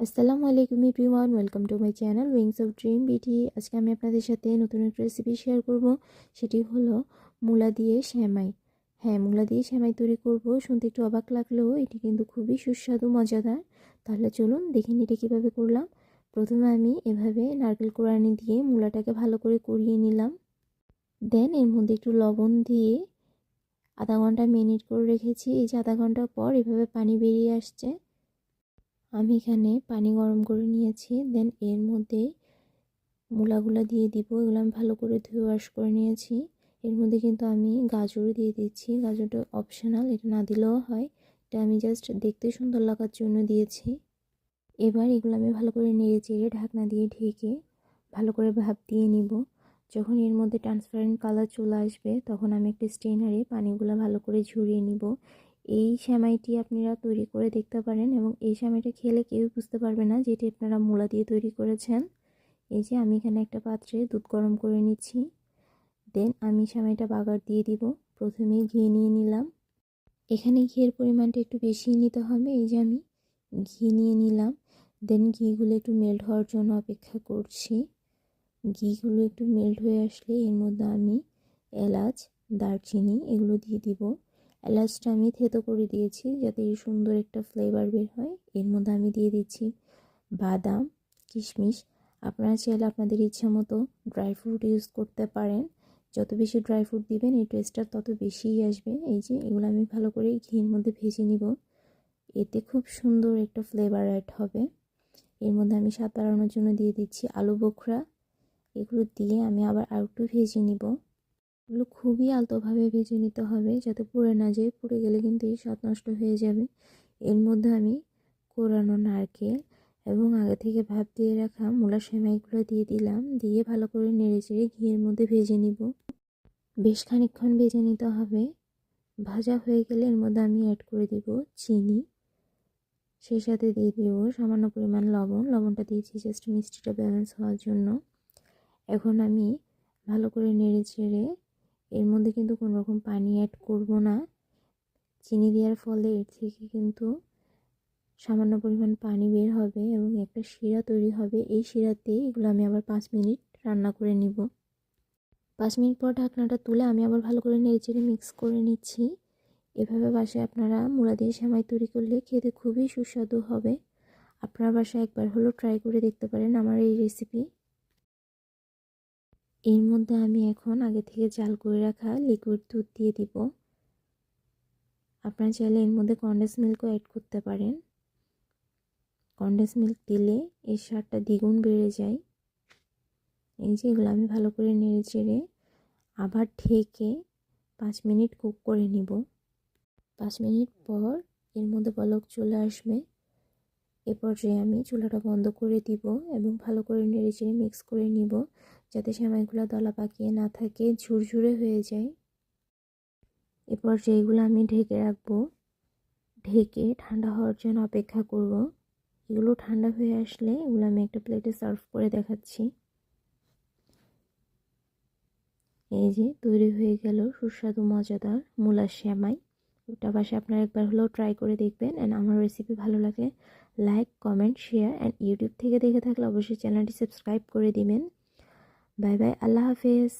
আসসালামু আলাইকুম everyone, welcome to my channel wings of dream BT. আজকে আমি আপনাদের সাথে নতুন একটা রেসিপি শেয়ার করব। সেটি হলো মূলা দিয়ে শ্যামাই হ্যাঁ মূলা দিয়ে শ্যামাই তৈরি করব। শুনতে একটু অবাক লাগলেও এটি কিন্তু খুবই সুস্বাদু, মজাদার। তাহলে চলুন দেখে এটা কীভাবে করলাম। প্রথমে আমি এভাবে নারকেল কোরআনি দিয়ে মূলাটাকে ভালো করে করিয়ে নিলাম। দেন এর মধ্যে একটু লবণ দিয়ে আধা ঘণ্টা মিনিট করে রেখেছি। এই যে আধা ঘণ্টা পর এভাবে পানি বেরিয়ে আসছে। আমি এখানে পানি গরম করে নিয়েছি দেন এর মধ্যে মূলাগুলা দিয়ে দিব, এগুলো আমি ভালো করে ধুয়ে ওয়াশ করে নিয়েছি। এর মধ্যে কিন্তু আমি গাজর দিয়ে দিচ্ছি, গাজরটা অপশনাল এটা না দিলেও হয়, এটা আমি জাস্ট দেখতে সুন্দর লাগার জন্য দিয়েছি। এবার এগুলো আমি ভালো করে নেড়ে চেড়ে ঢাকনা দিয়ে ঢেকে ভালো করে ভাপ দিয়ে নিব। যখন এর মধ্যে ট্রান্সপারেন্ট কালার চলে আসবে, তখন আমি একটা স্টেনারে পানিগুলো ভালো করে ঝরিয়ে নিব। এই শ্যামাইটি আপনারা তৈরি করে দেখতে পারেন এবং এই শ্যামাইটা খেলে কেউ বুঝতে পারবে না যেটি আপনারা মূলা দিয়ে তৈরি করেছেন। এই যে আমি এখানে একটা পাত্রে দুধ গরম করে নিচ্ছি। দেন আমি শ্যামাইটা বাগার দিয়ে দিব। প্রথমে ঘি নিয়ে নিলাম। এখানে ঘিয়ের পরিমাণটা একটু বেশি নিতে হবে। এই যে আমি ঘি নিয়ে নিলাম। দেন ঘিগুলো একটু মেল্ট হওয়ার জন্য অপেক্ষা করছি। ঘিগুলো একটু মেল্ট হয়ে আসলে এর মধ্যে আমি এলাচ, দারচিনি এগুলো দিয়ে দিব। এলাচটা আমি থেতো করে দিয়েছি যাতে সুন্দর একটা ফ্লেভার বের হয়। এর মধ্যে আমি দিয়ে দিচ্ছি বাদাম, কিশমিশ। আপনারা চাইলে আপনাদের ইচ্ছা মতো ড্রাই ফ্রুট ইউজ করতে পারেন। যত বেশি ড্রাই ফ্রুট দিবেন, এই টেস্টটা তত বেশিই আসবে। এই যে, এগুলো আমি ভালো করে ঘির মধ্যে ভেজে নিব। এতে খুব সুন্দর একটা ফ্লেভার অ্যাড হবে। এর মধ্যে আমি সাঁতারানোর জন্য দিয়ে দিচ্ছি আলু বোখরা। এগুলো দিয়ে আমি আবার আর একটু ভেজে নিব। এগুলো খুবই আলতোভাবে ভেজে নিতে হবে যাতে পুড়ে না যায়। পুড়ে গেলে কিন্তু এই স্বাদ নষ্ট হয়ে যাবে। এর মধ্যে আমি কোরানো নারকেল এবং আগে থেকে ভাপ দিয়ে রাখা মূলা সেমাইগুলো দিয়ে দিলাম। দিয়ে ভালো করে নেড়ে চেড়ে ঘিয়ের মধ্যে ভেজে নিব। বেশ খানিকক্ষণ ভেজে নিতে হবে। ভাজা হয়ে গেলে এর মধ্যে আমি অ্যাড করে দিব চিনি। সেই সাথে দিয়ে দিব সামান্য পরিমাণ লবণ। লবণটা দিয়েছি জাস্ট মিষ্টিটা ব্যালেন্স হওয়ার জন্য। এখন আমি ভালো করে নেড়ে চেড়ে এর মধ্যে কিন্তু কোনো রকম পানি অ্যাড করব না। চিনি দেওয়ার ফলে এর থেকে কিন্তু সামান্য পরিমাণ পানি বের হবে এবং একটা শিরা তৈরি হবে। এই শিরাতে এগুলো আমি আবার পাঁচ মিনিট রান্না করে নিব। পাঁচ মিনিট পর ঢাকনাটা তুলে আমি আবার ভালো করে নেড়েচেড়ে মিক্স করে নিচ্ছি। এভাবে বাসায় আপনারা মুড়া দিয়ে সেমাই তৈরি করলে খেতে খুবই সুস্বাদু হবে। আপনার বাসায় একবার হলো ট্রাই করে দেখতে পারেন আমার এই রেসিপি এর মধ্যে আমি এখন আগে থেকে জাল করে রাখা লিকুইড দুধ দিয়ে দিব। আপনারা চাইলে এর মধ্যে কন্ডেন্স মিল্কও অ্যাড করতে পারেন। কন্ডেন্স মিল্ক দিলে এর স্বাদটা দ্বিগুণ বেড়ে যায়। এই যে এগুলো আমি ভালো করে নেড়ে চেড়ে আবার ঢেকে পাঁচ মিনিট কুক করে নিব। পাঁচ মিনিট পর এর মধ্যে পলক চলে আসবে। এ পর্যায়ে আমি চুলাটা বন্ধ করে দিব এবং ভালো করে নেড়ে চেড়ে মিক্স করে নিব। যাতে সেমাইগুলো দলা পাকিয়ে না থাকে, ঝুরঝুরে হয়ে যায়। এরপর যেগুলো আমি ঢেকে রাখব, ঢেকে ঠান্ডা হওয়ার জন্য অপেক্ষা করব। এগুলো ঠান্ডা হয়ে আসলে এগুলো আমি একটা প্লেটে সার্ভ করে দেখাচ্ছি। এই যে তৈরি হয়ে গেল সুস্বাদু, মজাদার মূলার শ্যামাই। ওটা বাসে আপনারা একবার হলেও ট্রাই করে দেখবেন অ্যান্ড আমার রেসিপি ভালো লাগে like comment share and YouTube থেকে দেখে থাকলে অবশ্যই চ্যানেলটি সাবস্ক্রাইব করে দিবেন। বাই বাই আল্লাহ হাফেজ